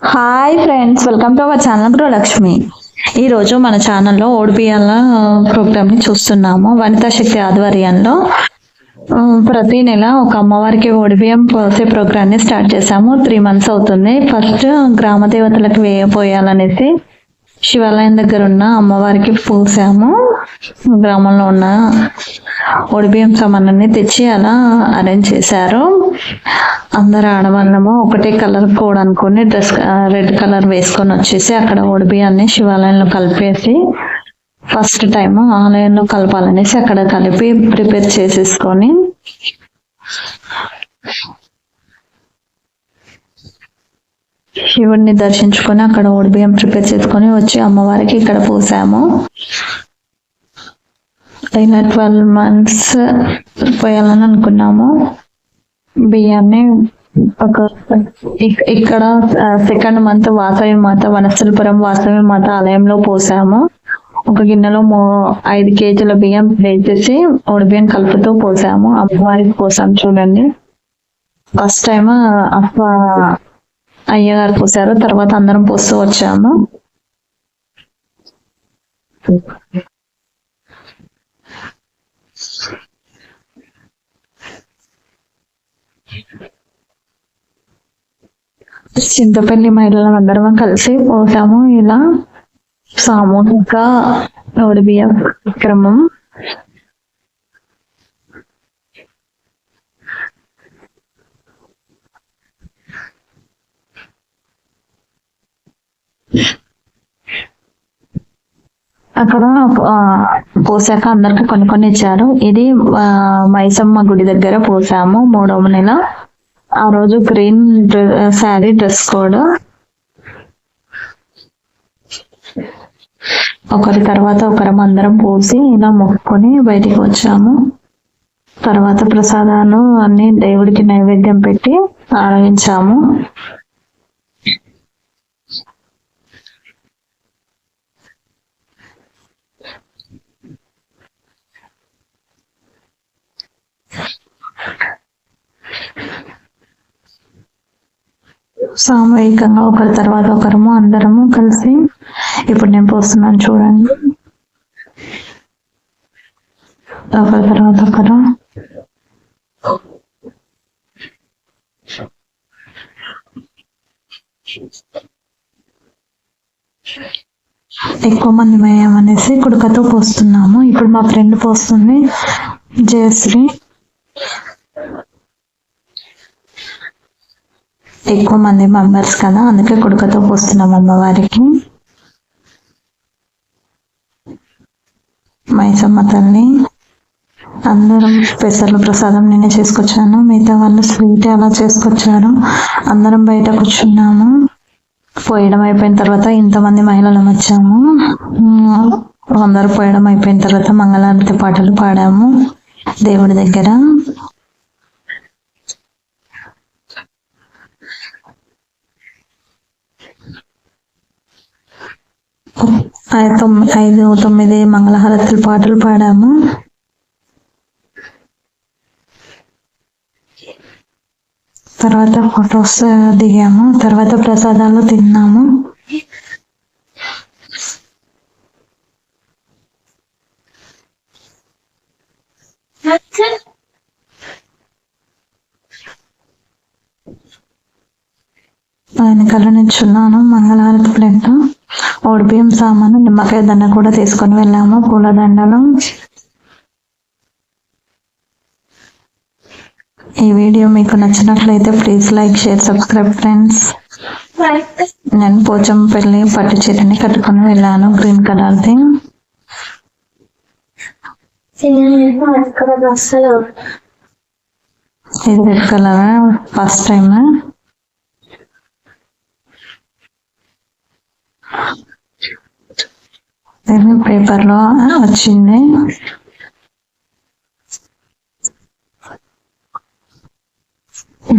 Hi friends welcome to our channel Gruhalakshmi ఈరోజు మన ఛానల్లో ఓడిపిఎల్ ప్రోగ్రామ్ని చూస్తున్నాము. వనితా శక్తి ఆధ్వర్యంలో ప్రతి నెల ఒక అమ్మవారికి ఓడిబియ్యం పోసే ప్రోగ్రామ్ని స్టార్ట్ చేశాము. త్రీ మంత్స్ అవుతుంది. ఫస్ట్ గ్రామ దేవతలకు వేయపోయాలనేసి శివాలయం దగ్గర ఉన్న అమ్మవారికి పూసాము. గ్రామంలో ఉన్న ఒడిబియ్యం సామాన్ని తెచ్చి అలా అరేంజ్ చేశారు. అందరు ఆడవాళ్ళము ఒకటే కలర్ కోడ్ అనుకుని డ్రెస్ రెడ్ కలర్ వేసుకొని వచ్చేసి అక్కడ ఒడిబియ్యాన్ని శివాలయంలో కలిపేసి ఫస్ట్ టైం ఆలయంలో కలపాలనేసి అక్కడ కలిపి ప్రిపేర్ చేసేసుకొని శివుడిని దర్శించుకొని అక్కడ ఓడిబియ్యం ప్రిపేర్ చేసుకొని వచ్చి అమ్మవారికి ఇక్కడ పోసాము. అయిన ట్వెల్వ్ మంత్స్ పోయాలని అనుకున్నాము. బియ్యాన్ని ఒక ఇక్కడ సెకండ్ మంత్ వాసవి మాత వనస్థలపురం వాసవి మాత ఆలయంలో పోసాము. ఒక గిన్నెలో మో ఐదు కేజీల బియ్యం వేసేసి బియ్యం కలుపుతూ పోసాము. అమ్మవారికి పోసాము చూడండి. ఫస్ట్ టైం అప్ప అయ్యగారు పూసారు తర్వాత అందరం పూస్తూ వచ్చాము. చింతపల్లి మహిళలు అందరం కలిసి పోసాము. ఇలా సామూహిక బియ్య క్రమం అక్కడ పోసాక అందరికి కొన్ని కొన్ని ఇచ్చారు. ఇది మైసమ్మ గుడి దగ్గర పోసాము మూడవ నెల. ఆ రోజు గ్రీన్ శారీ డ్రెస్ కోడ్. ఒకరి తర్వాత ఒకరం అందరం పోసి ఇలా మొక్కుకొని బయటికి వచ్చాము. తర్వాత ప్రసాదాలు అన్ని దేవుడికి నైవేద్యం పెట్టి ఆరగించాము. సామూహికంగా ఒకరి తర్వాత ఒకరము అందరము కలిసి ఇప్పుడు నేను పోస్తున్నాను చూడండి. ఒకరి తర్వాత ఒకరు. ఎక్కువ మంది మేమనేసి కుడుకతో పోస్తున్నాము. ఇప్పుడు మా ఫ్రెండ్ పోస్తుంది జయశ్రీ. ఎక్కువ మంది మెంబర్స్ కదా అందుకే కుడుకతో పోస్తున్నాం అమ్మవారికి. మైసమ్మ తల్లి అందరం పెసర్ల ప్రసాదం నేనే చేసుకొచ్చాను మిగతా వాళ్ళు స్వీట్ అలా చేసుకొచ్చారు. అందరం బయట కూర్చున్నాము. పోయడం అయిపోయిన తర్వాత ఇంతమంది మహిళలు వచ్చాము. అందరూ పోయడం అయిపోయిన తర్వాత మంగళారతి పాటలు పాడాము దేవుడి దగ్గర. ఐదు తొమ్మిది మంగళహారతుల పాటలు పాడాము. తర్వాత ఫొటోస్ దిగాము. తర్వాత ప్రసాదాలు తిన్నాము. వెనకాల నిల్చున్నాను మంగళహారతి ప్లేట్ ఓడిపిఎం సామాను నిమ్మకాయ దండ కూడా తీసుకొని వెళ్ళాము. పూల దండలు. ఈ వీడియో మీకు నచ్చినట్లయితే please like share subscribe friends. నేను పోచంపల్లి పట్టు చీరని కట్టుకొని వెళ్ళాను. గ్రీన్ కలర్ది ఇది రెడ్ కలర్? ఫస్ట్ టైం పేపర్లో వచ్చింది.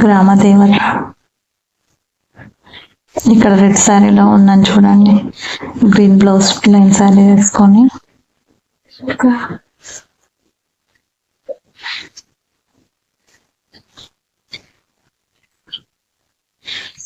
గ్రామ దేవత ఇక్కడ రెడ్ శారీలో ఉన్నాను చూడండి. గ్రీన్ బ్లౌజ్ ప్లెయిన్ శారీ వేసుకొని.